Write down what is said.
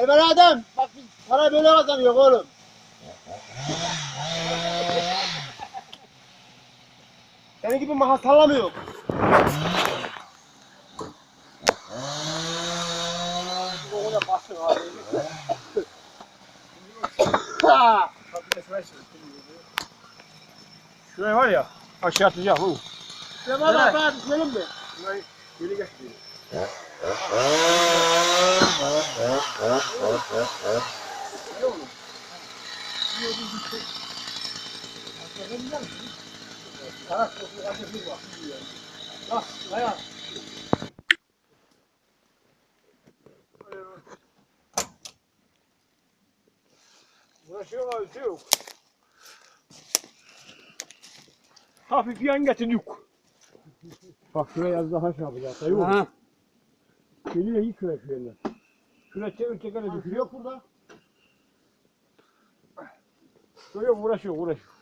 Server Adem bak biz para böyle kazanıyor oğlum. Senin gibi makas sallamıyor. Ona bastın abi. Şuraya var ya aşağı atacağım bu. Server abi ben düşelim mi? Şurayı geri geçmiyor. Uğraşıyor abi şey yok. Hafif yan getirdik. Bak şuraya az daha şey yapacağız. Geliyor hiç şuraya şöyle. Şuraya çevir düşüyor. yok burada. Yok uğraşıyor uğraşıyor.